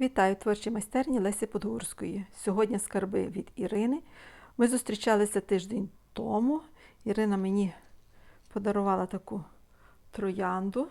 Вітаю творчій майстерні Лесі Подгурської. Сьогодні скарби від Ірини. Ми зустрічалися тиждень тому. Ірина мені подарувала таку троянду.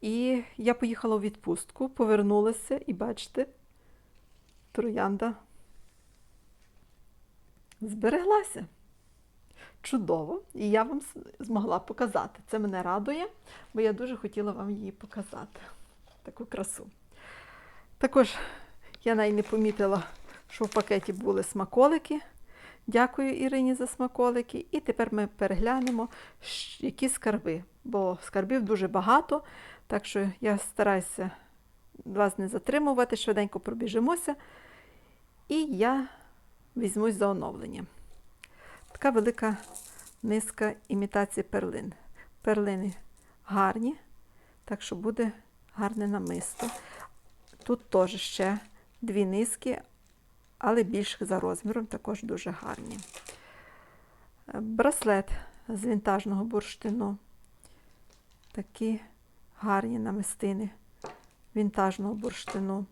І я поїхала у відпустку, повернулася і бачите, троянда збереглася. Чудово! І я вам змогла показати. Це мене радує, бо я дуже хотіла вам її показати. Таку красу. Також я навіть не помітила, що в пакеті були смаколики. Дякую Ірині за смаколики. І тепер ми переглянемо, які скарби, бо скарбів дуже багато, так що я стараюся вас не затримувати, швиденько пробіжимося. І я візьмусь за оновлення. Така велика низка імітації перлин. Перлини гарні, так що буде гарне намисто. Тут теж ще дві низки, але більших за розміром, також дуже гарні. Браслет з вінтажного бурштину. Такі гарні намистини вінтажного бурштину.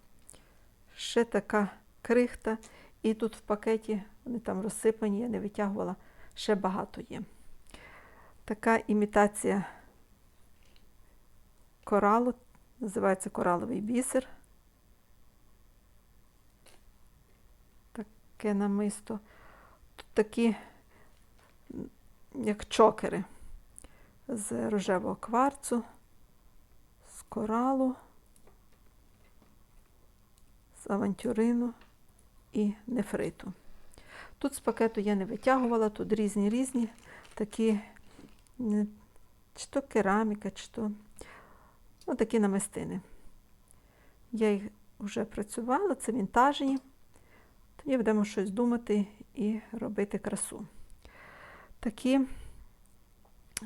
Ще така крихта. І тут в пакеті, вони там розсипані, я не витягувала, ще багато є. Така імітація коралу, називається кораловий бісер. Таке намисто. Тут такі, як чокери з рожевого кварцу, з коралу, з авантюрину і нефриту. Тут з пакету я не витягувала, тут різні різні такі, чи то кераміка, чи то ну, такі намистини. Я їх вже працювала, це вінтажні. Тоді будемо щось думати і робити красу. Такі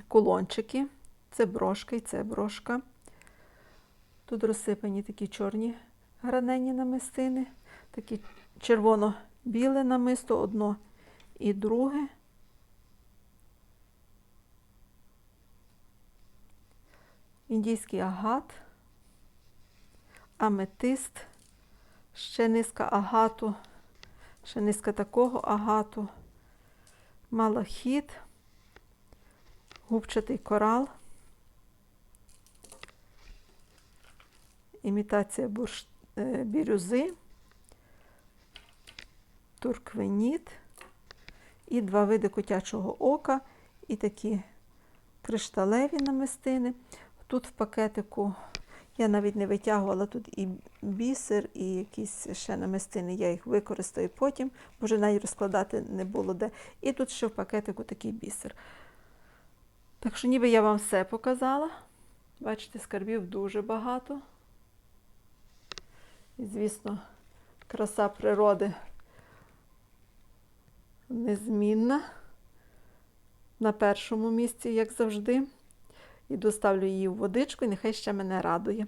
кулончики, це брошка і це брошка. Тут розсипані такі чорні гранені намистини, такі червоно-біле намисто одно і друге. Індійський агат, аметист, ще низка агату, ще низка такого агату, малахіт, губчатий корал, імітація бурш... бірюзи, турквеніт. І два види котячого ока, і такі кришталеві намистини. Тут в пакетику я навіть не витягувала тут і бісер, і якісь ще намистини. Я їх використаю потім, може навіть розкладати не було де. І тут ще в пакетику такий бісер. Так що, ніби я вам все показала. Бачите, скарбів дуже багато. І, звісно, краса природи незмінна. На першому місці, як завжди. І доставлю її в водичку, і нехай ще мене радує.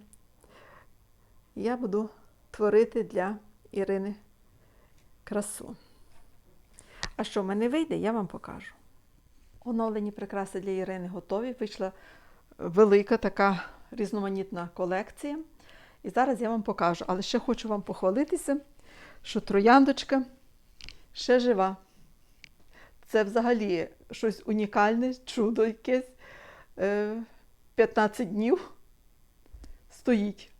Я буду творити для Ірини красу. А що в мене вийде, я вам покажу. Оновлені прикраси для Ірини готові. Вийшла велика така різноманітна колекція. І зараз я вам покажу. Але ще хочу вам похвалитися, що трояндочка ще жива. Це взагалі щось унікальне, чудо якесь. 15 днів стоїть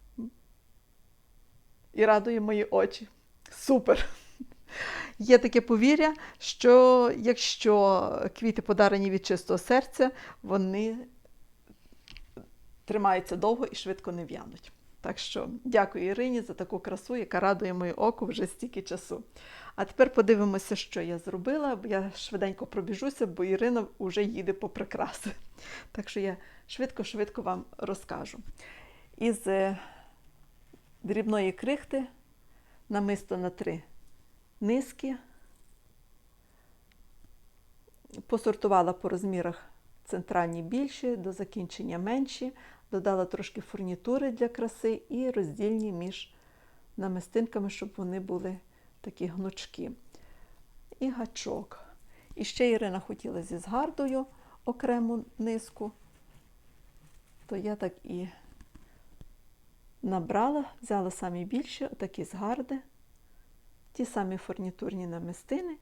і радує мої очі. Супер! Є таке повір'я, що якщо квіти подарені від чистого серця, вони тримаються довго і швидко не в'януть. Так що дякую Ірині за таку красу, яка радує моє око вже стільки часу. А тепер подивимося, що я зробила. Я швиденько пробіжуся, бо Ірина вже їде по прикраси. Так що я швидко-швидко вам розкажу. Із е, дрібної крихти намисто на три низки. Посортувала по розмірах центральні більші, до закінчення менші, додала трошки фурнітури для краси і роздільні між намистинками, щоб вони були такі гнучки. І гачок. І ще Ірина хотіла зі згардою окрему низку, то я так і набрала, взяла самі більші, отакі згарди, ті самі фурнітурні намистини.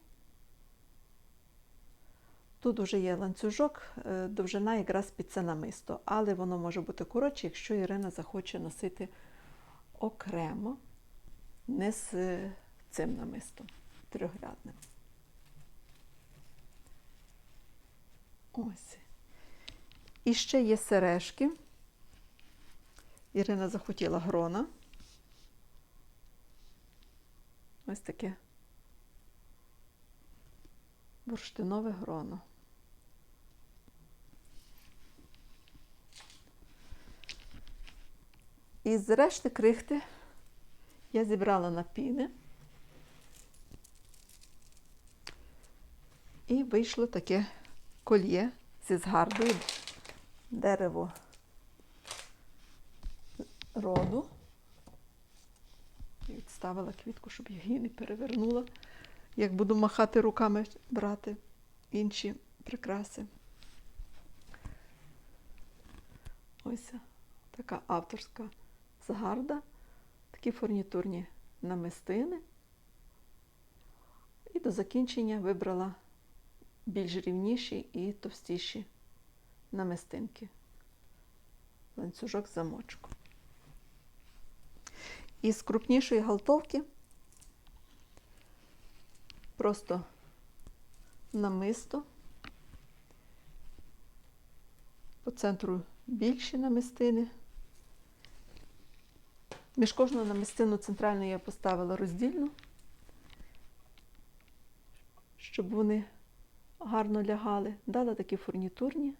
Тут вже є ланцюжок, е, довжина якраз під це намисто, але воно може бути коротше, якщо Ірина захоче носити окремо, не з е, цим намистом трьохрядним. Ось. І ще є сережки. Ірина захотіла грона. Ось таке бурштинове гроно. І з решти крихти я зібрала на піни. І вийшло таке кольє зі згардою дерево роду. І відставила квітку, щоб її не перевернула, як буду махати руками брати інші прикраси. Ось така авторська згарда, такі фурнітурні намистини. І до закінчення вибрала більш рівніші і товстіші намистинки. Ланцюжок замочку. Із крупнішої галтовки просто намисто. По центру більші намистини. Між кожну намистину центральну я поставила роздільну, щоб вони гарно лягали. Дала такі фурнітурні.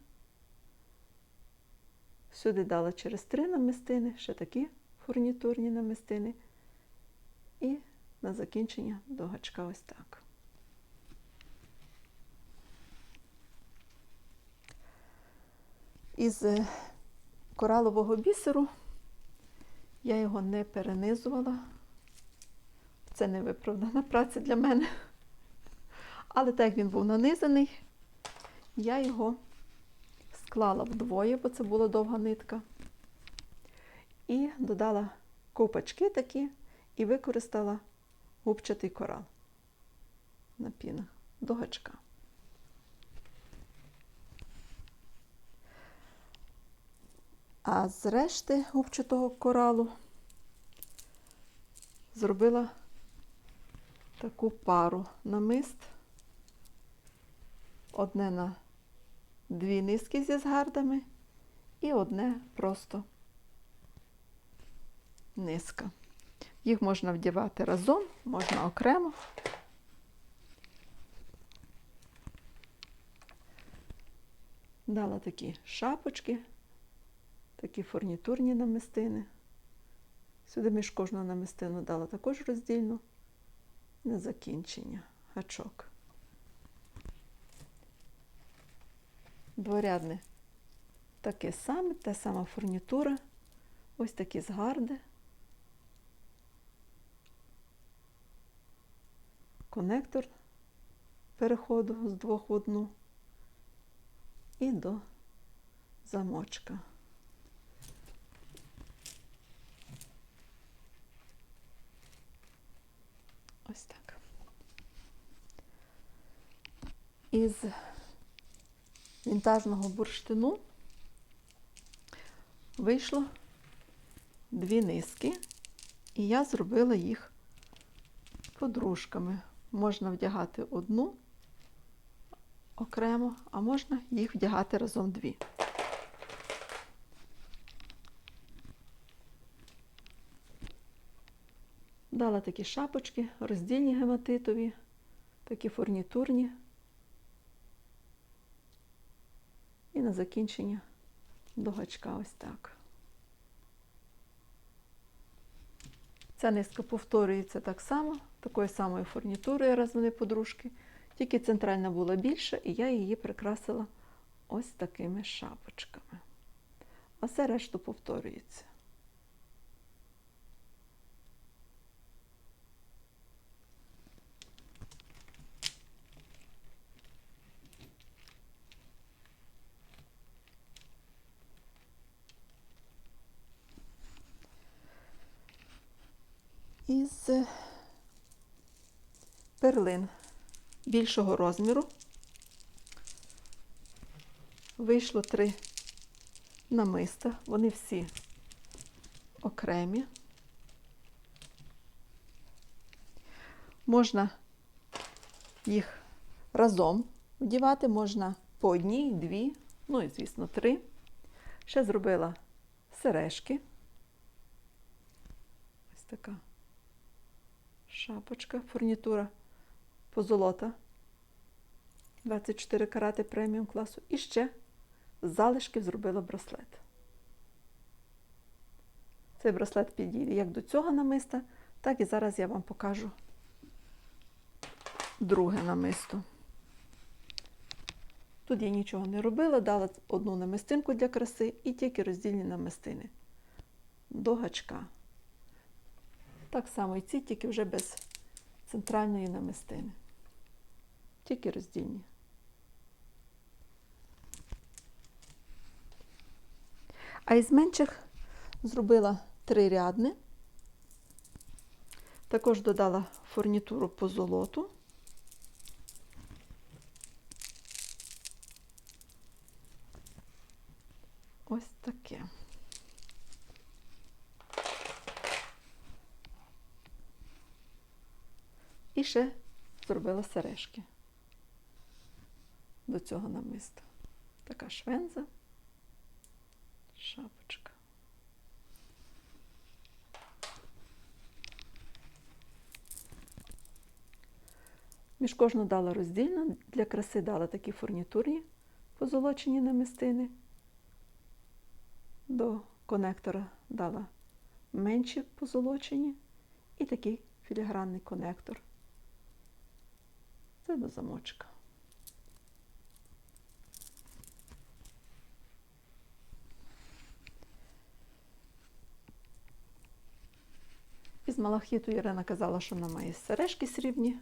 Сюди дала через три намистини, ще такі фурнітурні намистини. І на закінчення до гачка ось так. Із е, коралового бісеру я його не перенизувала. Це не виправдана праця для мене. Але так як він був нанизаний, я його склала вдвоє, бо це була довга нитка. І додала ковпачки такі і використала губчатий корал на пінах до гачка. А з решти губчатого коралу зробила таку пару намист. Одне на дві низки зі згардами і одне просто низка. Їх можна вдівати разом, можна окремо. Дала такі шапочки, такі фурнітурні намистини. Сюди між кожну намистину дала також роздільну на закінчення гачок. Дворядне таке саме, та сама фурнітура, ось такі згарди. Конектор переходу з двох в одну і до замочка. Ось так. Із вінтажного бурштину вийшло дві низки, і я зробила їх подружками. Можна вдягати одну окремо, а можна їх вдягати разом дві. Дала такі шапочки, роздільні гематитові, такі фурнітурні. Закінчення до гачка ось так. Ця низка повторюється так само, такою самою фурнітурою, раз вони подружки. Тільки центральна була більша, і я її прикрасила ось такими шапочками. А все решту повторюється. із перлин більшого розміру. Вийшло три намиста. Вони всі окремі. Можна їх разом вдівати, можна по одній, дві, ну і, звісно, три. Ще зробила сережки. Ось така шапочка, фурнітура позолота. 24 карати преміум класу. І ще з залишків зробила браслет. Цей браслет підійде як до цього намиста, так і зараз я вам покажу друге намисто. Тут я нічого не робила, дала одну намистинку для краси і тільки роздільні намистини до гачка. Так само і ці, тільки вже без центральної намистини. Тільки роздільні. А із менших зробила три рядни. Також додала фурнітуру по золоту. Ось таке. І ще зробила сережки до цього намиста. Така швенза, шапочка. Між кожну дала роздільно, для краси дала такі фурнітурні позолочені намистини. До конектора дала менші позолочені і такий філігранний конектор. Це до замочка. Із малахіту Ірина казала, що вона має сережки срібні,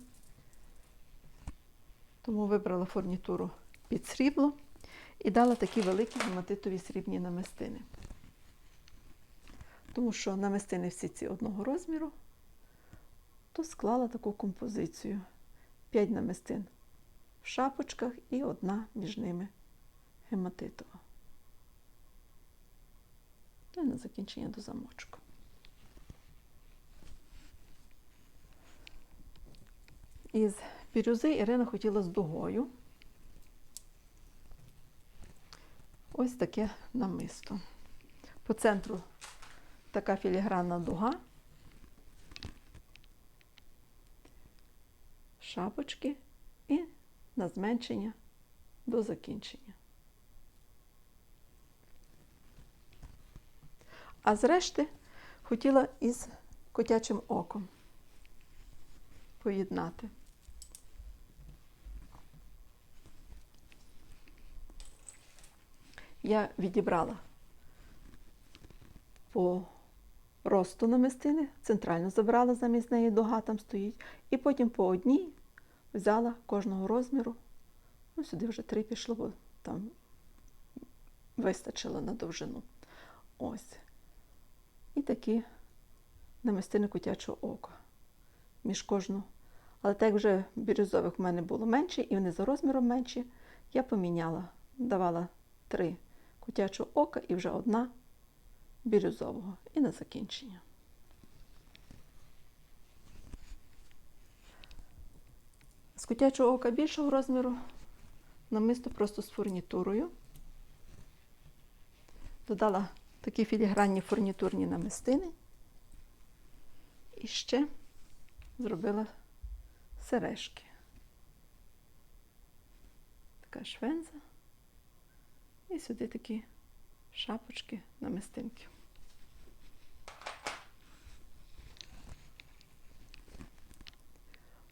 тому вибрала фурнітуру під срібло і дала такі великі гематитові срібні намистини. Тому що намистини всі ці одного розміру, то склала таку композицію. 5 намистин в шапочках і одна між ними гематитова. Ну і на закінчення до замочку. Із бірюзи Ірина хотіла з дугою. Ось таке намисто. По центру така філігранна дуга. шапочки і на зменшення до закінчення. А зрешти хотіла із котячим оком поєднати. Я відібрала по росту намистини, центрально забрала замість неї дога там стоїть, і потім по одній взяла кожного розміру. Ну, сюди вже три пішло, бо там вистачило на довжину. Ось. І такі намистини котячого ока. Між кожну. Але так вже бірюзових в мене було менше, і вони за розміром менші, я поміняла, давала три котячого ока і вже одна бірюзового. І на закінчення. З котячого ока більшого розміру намисто просто з фурнітурою. Додала такі філігранні фурнітурні намистини. І ще зробила сережки. Така швенза. І сюди такі шапочки намистинки.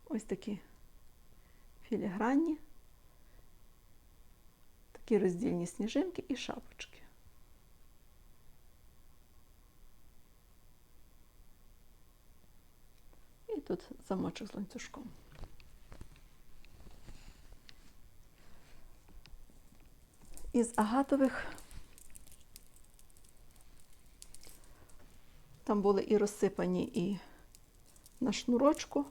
Ось такі філігранні, такі роздільні сніжинки і шапочки. І тут замочок з ланцюжком. Із агатових там були і розсипані, і на шнурочку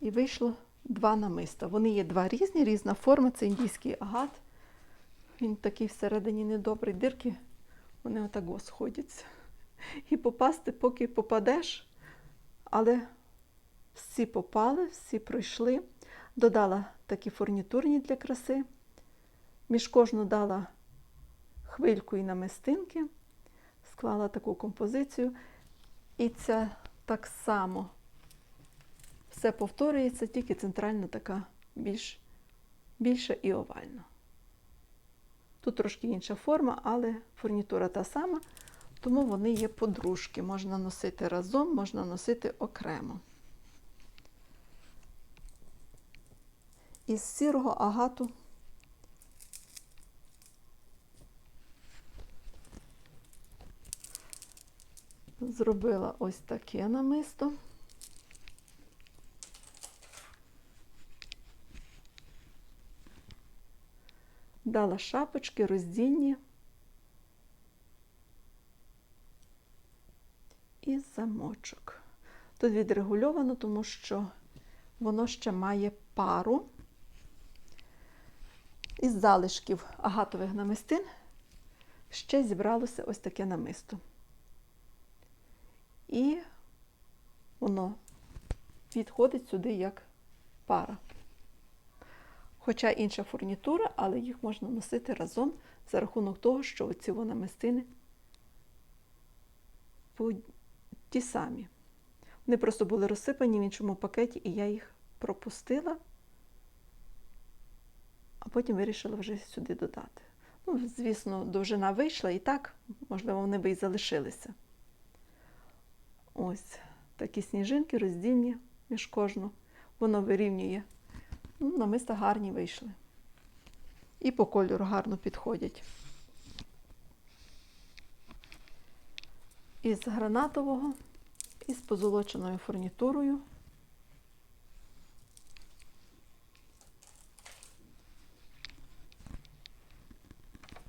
і вийшло два намиста. Вони є два різні, різна форма. Це індійський агат. Він такий всередині недобрий. Дирки, вони отаго сходяться. І попасти, поки попадеш, але всі попали, всі пройшли. Додала такі фурнітурні для краси. Між кожну дала хвильку і намистинки, склала таку композицію. І це так само все повторюється, тільки центральна така більш, більша і овальна. Тут трошки інша форма, але фурнітура та сама, тому вони є подружки. Можна носити разом, можна носити окремо. Із сірого агату зробила ось таке намисто. Дала шапочки роздільні і замочок. Тут відрегульовано, тому що воно ще має пару. Із залишків агатових намистин ще зібралося ось таке намисто. І воно підходить сюди як пара. Хоча інша фурнітура, але їх можна носити разом за рахунок того, що оці намистини ті самі. Вони просто були розсипані в іншому пакеті, і я їх пропустила, а потім вирішила вже сюди додати. Ну, звісно, довжина вийшла і так, можливо, вони би і залишилися. Ось такі сніжинки роздільні між кожну. Воно вирівнює. Ну, намиста гарні вийшли. І по кольору гарно підходять. Із гранатового, із позолоченою фурнітурою.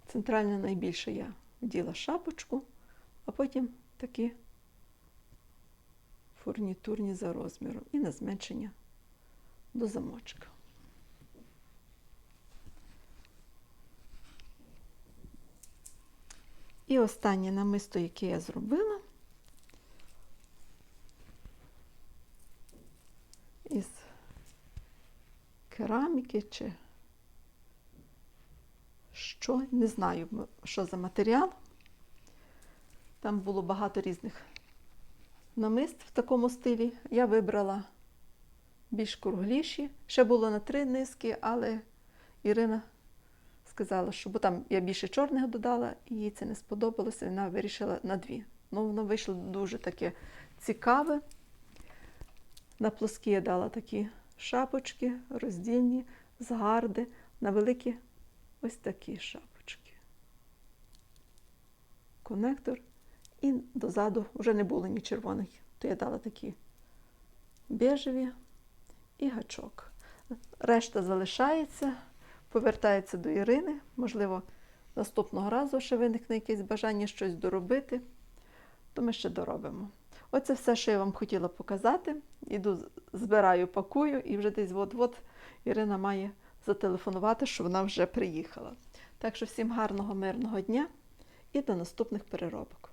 Центрально найбільше я вділа шапочку, а потім такі фурнітурні за розміром і на зменшення до замочка. І останнє намисто, яке я зробила із кераміки чи що, не знаю, що за матеріал. Там було багато різних намист в такому стилі. Я вибрала більш кругліші. Ще було на три низки, але Ірина сказала, що бо там я більше чорного додала, і їй це не сподобалося, вона вирішила на дві. Ну, воно вийшло дуже таке цікаве. На плоскі я дала такі шапочки, роздільні, згарди, на великі ось такі шапочки. Конектор. І дозаду вже не було ні червоних, то я дала такі бежеві і гачок. Решта залишається, повертається до Ірини. Можливо, наступного разу ще виникне якесь бажання щось доробити, то ми ще доробимо. Оце все, що я вам хотіла показати. Іду, збираю, пакую, і вже десь от-от Ірина має зателефонувати, що вона вже приїхала. Так що всім гарного, мирного дня і до наступних переробок.